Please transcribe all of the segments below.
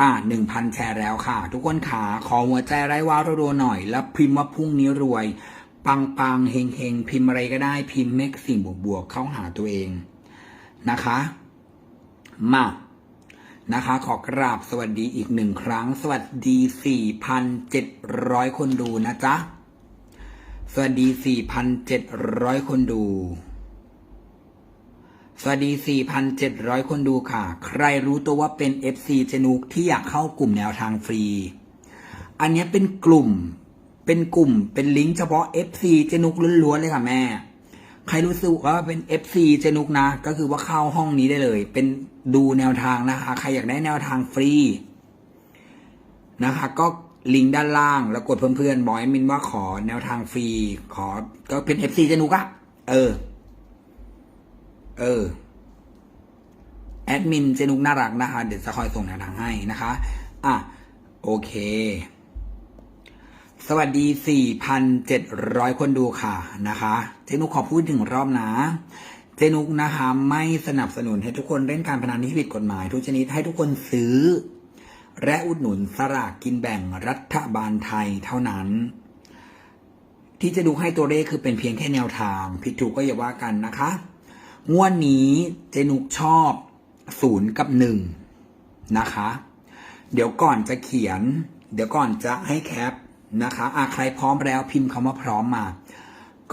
อ่าหนึ่งพันแชร์แล้วค่ะ ทุกคนขาขอหัวใจไร้ว้าวรัวๆหน่อย แล้วพิมพ์ว่าพรุ่งนี้รวย ปังปังๆเฮงเฮงๆพิมพ์อะไรก็ได้พิมพ์เมกสิ่งบวกบวกๆเข้าหาตัวเองนะคะ มานะคะ ขอกราบสวัสดีอีกหนึ่งครั้ง สวัสดี 4,700 คนดูนะจ๊ะ สวัสดี 4,700 คนดู สวัสดี 4,700 คนดูค่ะ ใครรู้ตัวว่าเป็น FC เจนุกที่อยากเข้ากลุ่มแนวทางฟรี อันนี้เป็นกลุ่ม เป็นกลุ่ม เป็นลิงก์เฉพาะ FC เจนุกล้วนๆเลยค่ะแม่ ใครรู้สึกว่าเป็น FC เจนุกนะ ก็คือว่าเข้าห้องนี้ได้เลย เป็นดูแนวทางนะคะ ใครอยากได้แนวทางฟรีนะคะ ก็ลิงก์ด้านล่างแล้วกดเพื่อนๆบอกให้มินว่าขอแนวทางฟรี ขอก็เป็น FC เจนุกอะเออ เออ แอดมินเจนุกน่ารักนะคะ เดี๋ยวจะคอยส่งแนวทางให้นะคะ อะ โอเค สวัสดี 4,700 คนดูค่ะนะคะ เจนุกขอพูดถึงรอบนะ เจนุกนะคะไม่สนับสนุนให้ทุกคนเล่นการพนันที่ผิดกฎหมาย ทุกชนิดให้ทุกคนซื้อ และอุดหนุนสลากกินแบ่งรัฐบาลไทยเท่านั้นที่จะดูให้ตัวเลขคือเป็นเพียงแค่แนวทาง ผิดถูกก็อย่าว่ากันนะคะ งวดนี้เจนุกชอบศูนย์กับหนึ่งนะคะ เดี๋ยวก่อนจะเขียน เดี๋ยวก่อนจะให้แคปนะคะอะใครพร้อมแล้วพิมพ์คำว่าพร้อมมา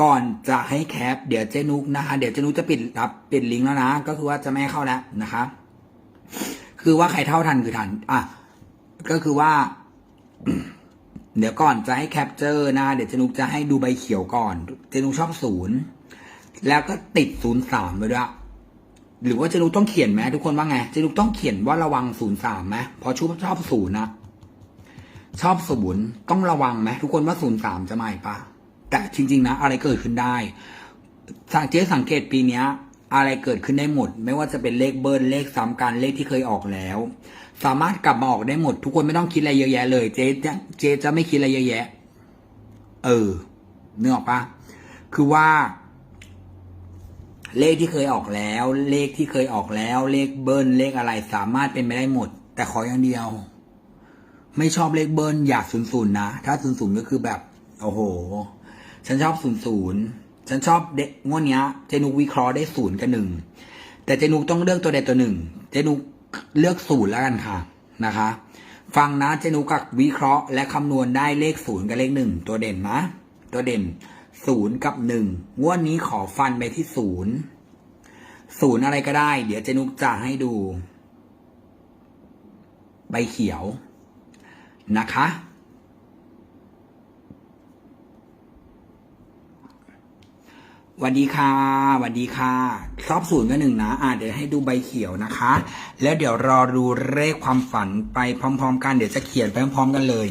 ก่อนจะให้แคป เดี๋ยวเจนุกนะคะ เดี๋ยวเจนุกจะปิดรับปิดลิงก์แล้วนะ ก็คือว่าจะไม่เข้าแล้วนะคะ คือว่าใครเท่าทันคือทัน อะ ก็คือว่า เดี๋ยวก่อนจะให้แคปเจอร์นะ เดี๋ยวเจนุกจะให้ดูใบเขียวก่อน เจนุกชอบศูนย์ แล้วก็ติดศูนย์สามไปด้วยหรือว่าเจนุกต้องเขียนไหมทุกคนว่าไงเจนุกต้องเขียนว่าระวังศูนย์สามไหมเพราะชุบชอบศูนย์นะชอบศูนย์ต้องระวังไหมทุกคนว่าศูนย์สามจะมาอีกปะแต่จริง ๆ นะ อะไรเกิดขึ้นได้ สังเกตสังเกตปีเนี้ย อะไรเกิดขึ้นได้หมด ไม่ว่าจะเป็นเลขเบิร์นเลขซ้ำกันเลขที่เคยออกแล้ว สามารถกลับมาออกได้หมด ทุกคนไม่ต้องคิดอะไรเยอะแยะเลย เจ๊จะเจ๊จะไม่คิดอะไรเยอะแยะ เออเนึกออกปะคือว่า เลขที่เคยออกแล้ว เลขที่เคยออกแล้ว เลขเบิร์นเลขอะไรสามารถเป็นไปได้หมด แต่ขออย่างเดียว ไม่ชอบเลขเบิร์นอยากศูนย์ศูนย์นะ ถ้าศูนย์ศูนย์ก็คือแบบ โอ้โห ฉันชอบศูนย์ศูนย์ฉันชอบเด็กงวดเนี้ยเจนุกวิเคราะห์ได้ศูนย์กับหนึ่งแต่เจนุกต้องเลือกตัวใดตัวหนึ่งเจนุกเลือกศูนย์แล้วกันค่ะนะคะ ฟังนะเจนุกกับวิเคราะห์ และคำนวณได้เลขศูนย์กับเลขหนึ่งตัวเด่นนะ ตัวเด่น ศูนย์กับหนึ่งงวดนี้ขอฟันไปที่ศูนย์ศูนย์อะไรก็ได้ เดี๋ยวเจนุกจะให้ดู ใบเขียวนะคะสวัสดีค่ะสวัสดีค่ะชอบศูนย์ก็หนึ่งนะ อ่าเดี๋ยวให้ดูใบเขียวนะคะ แล้วเดี๋ยวรอดูเลขความฝันไปพร้อม ๆ กัน เดี๋ยวจะเขียนไปพร้อมๆกันเลย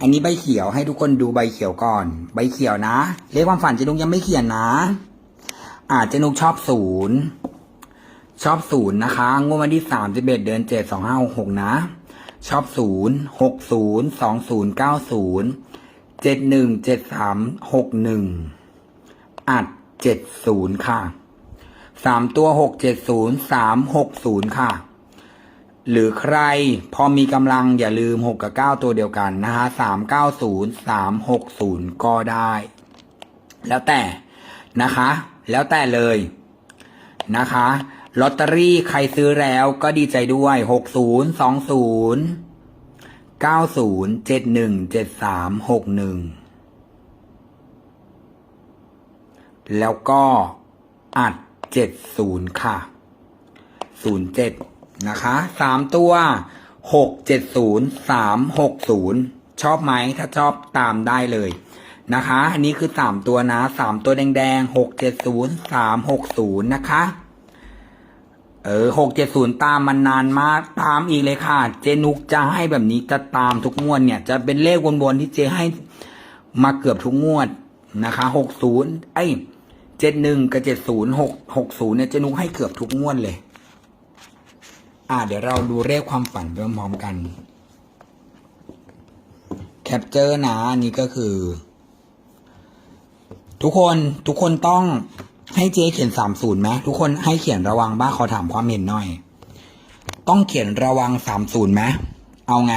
อันนี้ใบเขียวให้ทุกคนดูใบเขียวก่อน ใบเขียวนะ เลขความฝันเจนุกยังไม่เขียนนะอ่าเจนุกชอบศูนย์ชอบศูนย์นะคะงวดวันที่สามสิบเอ็ดเดือนเจ็ดสองห้าหกหกนะ ชอบศูนย์หกศูนย์สองศูนย์เก้าศูนย์เจ็ดหนึ่งเจ็ดสามหกหนึ่งอัดเจ็ดศูนย์ค่ะสามตัวหกเจ็ดศูนย์สามหกศูนย์ค่ะ หรือใครพอมีกำลังอย่าลืมหกกับเก้าตัวเดียวกันนะฮะสามเก้าศูนย์สามหกศูนย์ก็ได้ แล้วแต่นะคะ แล้วแต่เลยนะคะลอตเตอรี่ใครซื้อแล้วก็ดีใจด้วยหกศูนย์สองศูนย์เก้าศูนย์เจ็ดหนึ่งเจ็ดสามหกหนึ่งแล้วก็อัดเจ็ดศูนย์ค่ะศู นะคะสามตัวหกเจ็ดศูนย์สามหกศูนย์ชอบไหมถ้าชอบตามได้เลยนะคะ อันนี้คือสามตัวนะสามตัวแดงๆหกเจ็ดศูนย์สามหกศูนย์นะคะเออหกเจ็ดศูนย์ตามมันนานมากตามอีกเลยค่ะ เจนุกจะให้แบบนี้จะตามทุกงวดเนี่ย จะเป็นเลขวนๆที่เจให้มาเกือบทุกงวดนะคะหกศูนย์ไอ้เจ็ดหนึ่งกับเจ็ดศูนย์หกหกศูนย์เนี่ยเจนุกให้เกือบทุกงวดเลย อ่าเดี๋ยวเราดูเลขความฝันไปพร้อมๆกัน แคปเจอร์นะอันนี่ก็คือ ทุกคนทุกคนต้องให้เจ๊เขียนสามศูนย์ไหมทุกคนให้เขียนระวังบ้าขอถามความเห็นหน่อย ต้องเขียนระวังสามศูนย์ไหมเอาไง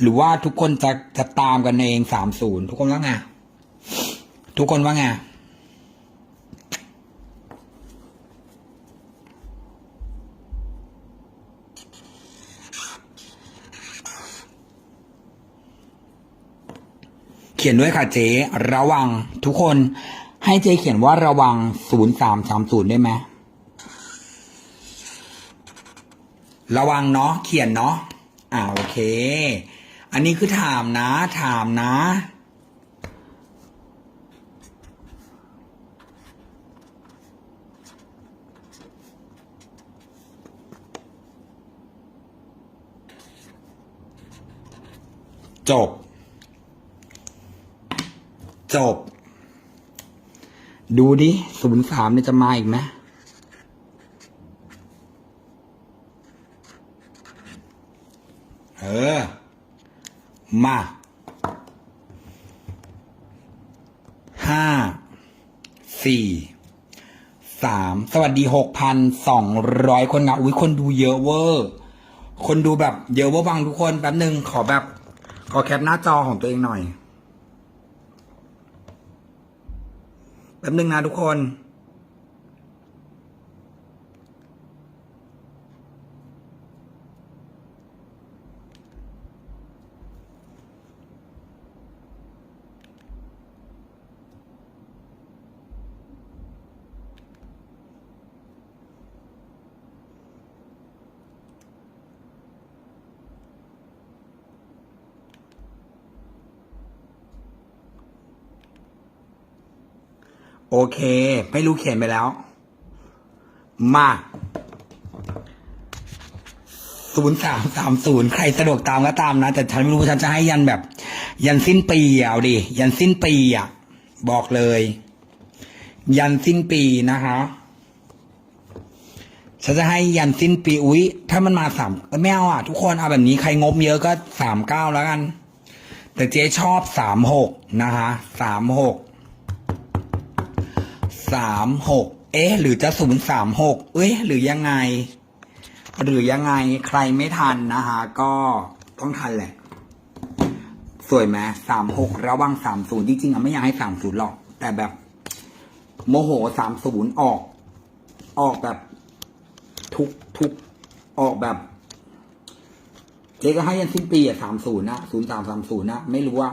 หรือว่าทุกคนจะจะตามกันเองสามศูนย์ทุกคนว่าไงทุกคนว่าไง เขียนด้วยค่ะเจ๊ระวัง ทุกคนให้เจ๊เขียนว่าระวังศูนย์สามสามศูนย์ได้ไหมระวังเนาะเขียนเนาะอ่าโอเค อันนี้คือถามนะ ถามนะ จบ จบ ดูดิศูนย์สามเนี่ยจะมาอีกไหมเออ มาห้าสี่สามสวัสดีหกพันสองร้อยคนนะอุ้ยคนดูเยอะเวอร์คนดูแบบเยอะเวอร์บังทุกคนแป๊บหนึ่งขอแบบ ขอแคปหน้าจอของตัวเองหน่อย แป๊บนึงนะทุกคน โอเค ไม่รู้เขียนไปแล้ว มาศูนย์สามสามศูนย์ใครสะดวกตามก็ตามนะ แต่ฉันไม่รู้ฉันจะให้ยันแบบ ยันสิ้นปีเอาดิ ยันสิ้นปีอะ บอกเลย ยันสิ้นปีนะคะฉันจะให้ยันสิ้นปีอุ๊ยถ้ามันมาสามไม่เอาอะ ทุกคนเอาแบบนี้ใครงบเยอะก็สามเก้าแล้วกัน แต่เจ๊ชอบสามหกนะคะสามหก สามหกเอ๊ะ หรือจะศูนย์สามหกเอ้ยหรือยังไง หรือยังไงใครไม่ทันนะคะก็ต้องทันแหละ สวยไหมสามหกระวังสามศูนย์จริงๆอะไม่อยากให้สามศูนย์หรอก แต่แบบ โมโหสามศูนย์ออก ออกแบบ ทุกทุกออกแบบ เจ๊ก็ให้ยันสิ้นปีอะสามศูนย์นะศูนย์สามสามศูนย์นะไม่รู้ว่า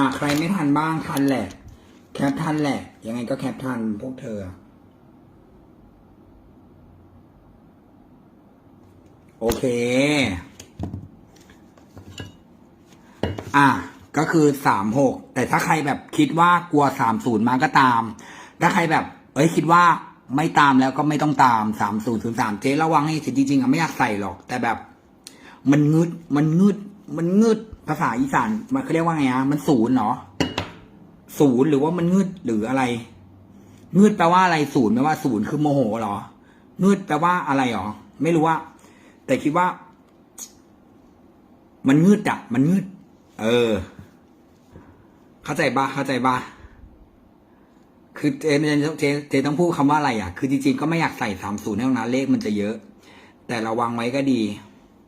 อ่าใครไม่ทันบ้างทันแหละ แคปทันแหละ ยังไงก็แคปทันพวกเธอ โอเค อะก็คือสามหกแต่ถ้าใครแบบคิดว่ากลัวสามศูนย์มาก็ตาม ถ้าใครแบบ เอ้ยคิดว่าไม่ตามแล้วก็ไม่ต้องตามสามศูนย์ศูนย์สามเจ๊ระวังให้สิจริงๆอะไม่อยากใส่หรอก แต่แบบ มันงึดมันงึด มันงึดภาษาอีสานมันเขาเรียกว่าไงอะมันศูนย์เนาะศูนย์หรือว่ามันงึดหรืออะไรงึดแปลว่าอะไรศูนย์แปลว่าศูนย์คือโมโหเหรองึดแปลว่าอะไรหรอไม่รู้ว่า แต่คิดว่า มันงึดอะมันงึด เออ เข้าใจบ้าเข้าใจบ้าคือเจเจเจเจต้องพูดคำว่าอะไรอะ คือจริงๆก็ไม่อยากใส่สามศูนย์เท่านั้นเลขมันจะเยอะ แต่ระวังไว้ก็ดี